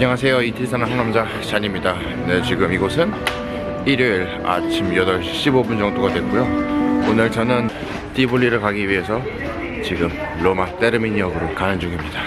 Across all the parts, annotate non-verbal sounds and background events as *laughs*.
안녕하세요. 이틀 사는 한남자 잔입니다. 네 지금 이곳은 일요일 아침 8시 15분 정도가 됐고요. 오늘 저는 띠볼리를 가기 위해서 지금 로마 테르미니역으로 가는 중입니다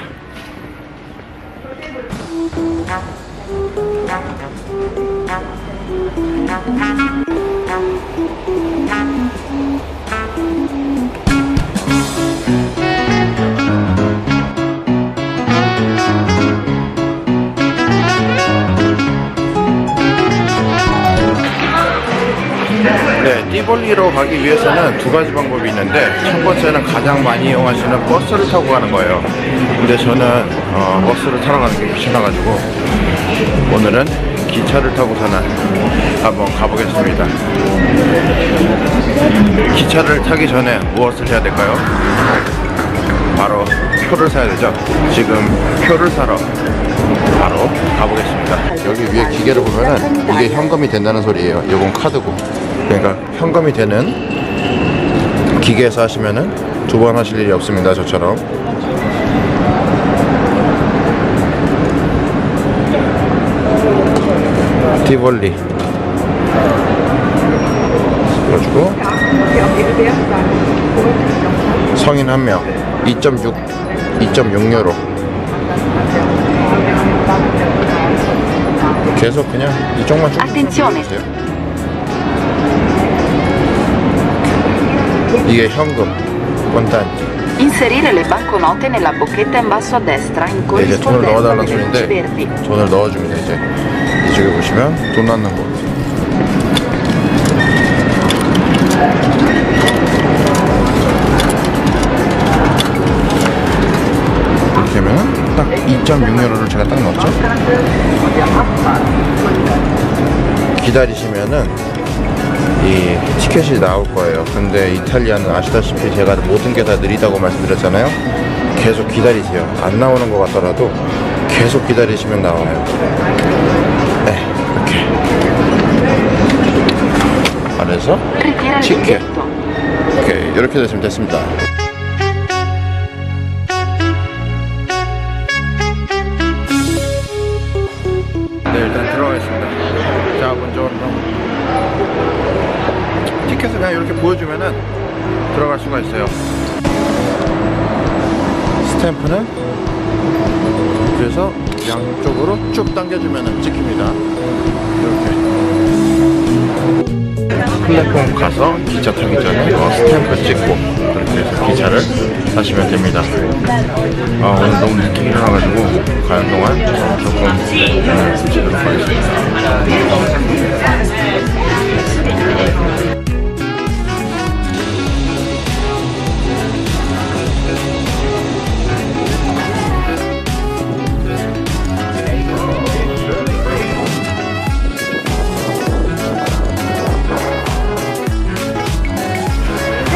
띠볼리로 가기 위해서는 두 가지 방법이 있는데 첫 번째는 가장 많이 이용하시는 버스를 타고 가는 거예요. 근데 저는 어, 버스를 타러 가는 게 귀찮아가지고 오늘은 기차를 타고 서는 한번 가보겠습니다. 기차를 타기 전에 무엇을 해야 될까요? 바로 표를 사야 되죠. 지금 표를 사러 바로 가보겠습니다. 여기 위에 기계를 보면은 이게 현금이 된다는 소리예요. 이건 카드고. 그러니까 현금이 되는 기계에서 하시면은 두 번 하실 일이 없습니다. 저처럼. 티볼리. 그래가지고 성인 한 명 2.6 2.6유로 계속 그냥 이쪽만 쭉. 해주세요. 이게 현금 원단 Inserire le banconote nella bocchetta in basso a destra in 네, 이제 돈을 corrispondenza 넣어달라는 delle luci 소리인데 verdi. 돈을 넣어줍니다 이제 이쪽에 보시면 돈 넣는 곳 이렇게 하면 딱 2.6유로를 제가 딱 넣었죠 기다리시면은 이 티켓이 나올 거예요. 근데 이탈리아는 아시다시피 제가 모든 게 다 느리다고 말씀드렸잖아요. 계속 기다리세요. 안 나오는 것 같더라도 계속 기다리시면 나와요. 네 이렇게. Ticket. biglietto. 오케이 이렇게 됐으면 됐습니다 이렇게 보여주면은 들어갈 수가 있어요 스탬프는 그래서 양쪽으로 쭉 당겨주면은 찍힙니다 이렇게 플랫폼 가서 기차 타기 전에 어, 스탬프 찍고 그렇게 해서 기차를 타시면 됩니다. 아, 오늘 너무 늦게 일어나가지고 가는 동안 조금 음, 쉬도록 하겠습니다.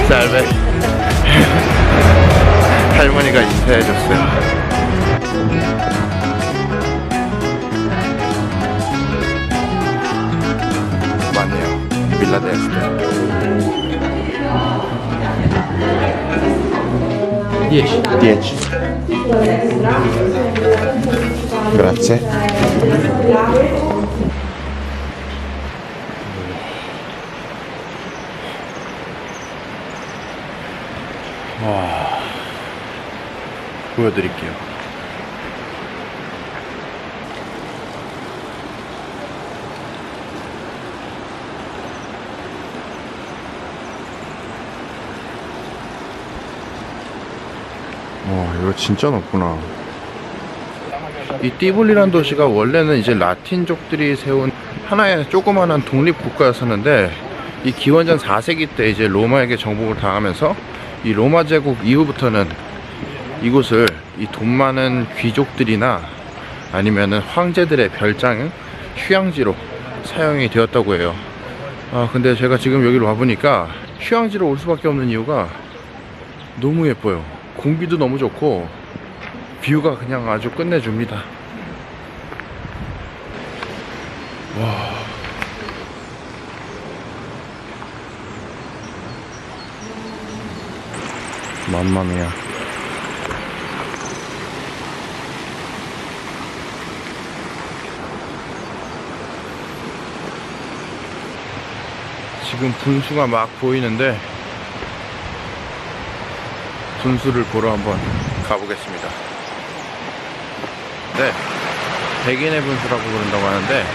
쌀배 *laughs* 할머니가 인사해줬어요. 맞네요. 빌라데스테. 10. 10. Grazie. 보여드릴게요. 와, 이거 진짜 높구나. 이 띠볼리란 도시가 원래는 이제 라틴족들이 세운 하나의 조그마한 독립 국가였었는데 이 기원전 4세기 때 이제 로마에게 정복을 당하면서 이 로마 제국 이후부터는 이곳을 이 돈 많은 귀족들이나 아니면은 황제들의 별장 휴양지로 사용이 되었다고 해요. 아 근데 제가 지금 여기로 와보니까 휴양지로 올 수밖에 없는 이유가 너무 예뻐요. 공기도 너무 좋고 뷰가 그냥 아주 끝내줍니다. 와. 맘마미야. 지금 분수가 막 보이는데 분수를 보러 한번 가보겠습니다. 네, 백인의 분수라고 부른다고 하는데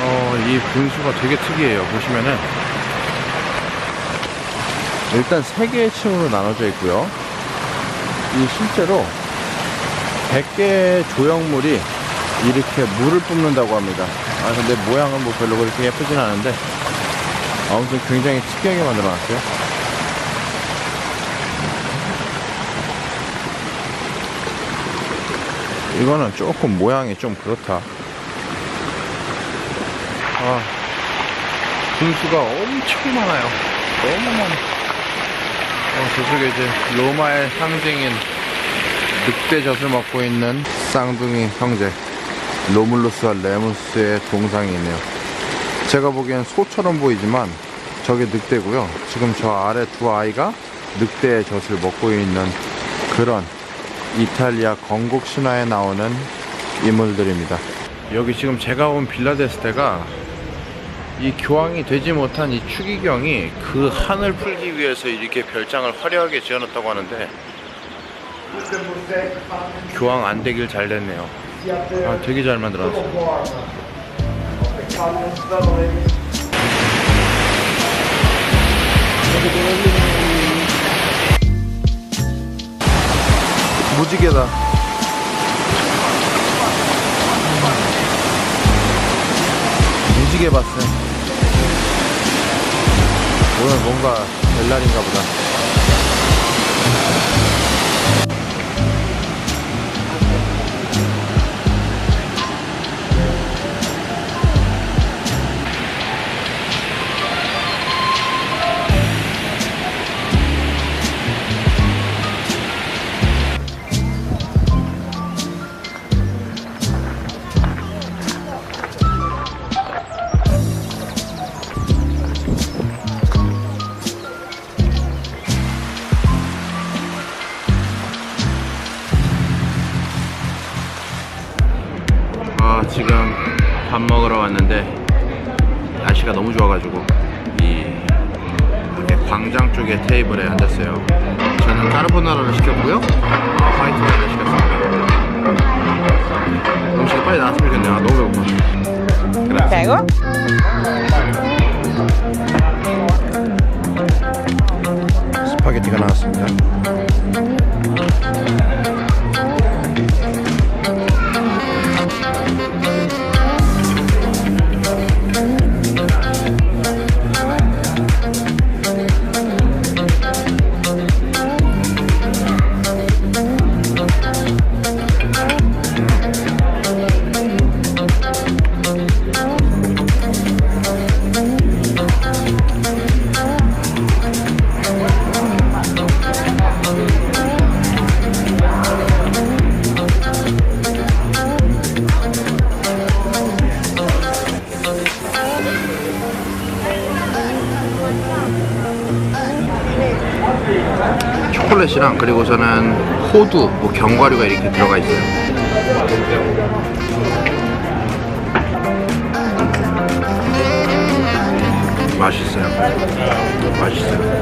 어, 이 분수가 되게 특이해요. 보시면은 일단 세 개의 층으로 나눠져 있고요. 이 실제로 100개의 조형물이 이렇게 물을 뿜는다고 합니다. 아, 근데 모양은 뭐 별로 그렇게 예쁘진 않은데, 아무튼 굉장히 특이하게 만들어 놨어요. 이거는 조금 모양이 좀 그렇다. 아, 분수가 엄청 많아요. 너무 많아. 어, 저쪽에 이제 로마의 상징인 늑대젖을 먹고 있는 쌍둥이 형제 로물루스와 레무스의 동상이 있네요. 제가 보기엔 소처럼 보이지만 저게 늑대고요. 지금 저 아래 두 아이가 늑대의 젖을 먹고 있는 그런 이탈리아 건국 신화에 나오는 인물들입니다. 여기 지금 제가 온 빌라데스테가 이 교황이 되지 못한 이 추기경이 그 한을 풀기 위해서 이렇게 별장을 화려하게 지어놨다고 하는데 교황 안 되길 잘 됐네요. 아, 되게 잘 만들어놨어요. 무지개다. 무지개 봤어요. 오늘 뭔가 될 날인가 보다. 날씨가 너무 좋아가지고 이 이렇게 광장 쪽에 테이블에 앉았어요. 저는 까르보나라를 시켰고요. 어, 화이트 와인을 시켰습니다. 음식이 빨리 나왔으면 좋겠네요. 아, 너무 배고파. 그래. 스 초콜릿이랑 그리고서는 호두, 뭐 견과류가 이렇게 들어가 있어요. 맛있어요. 맛있어요.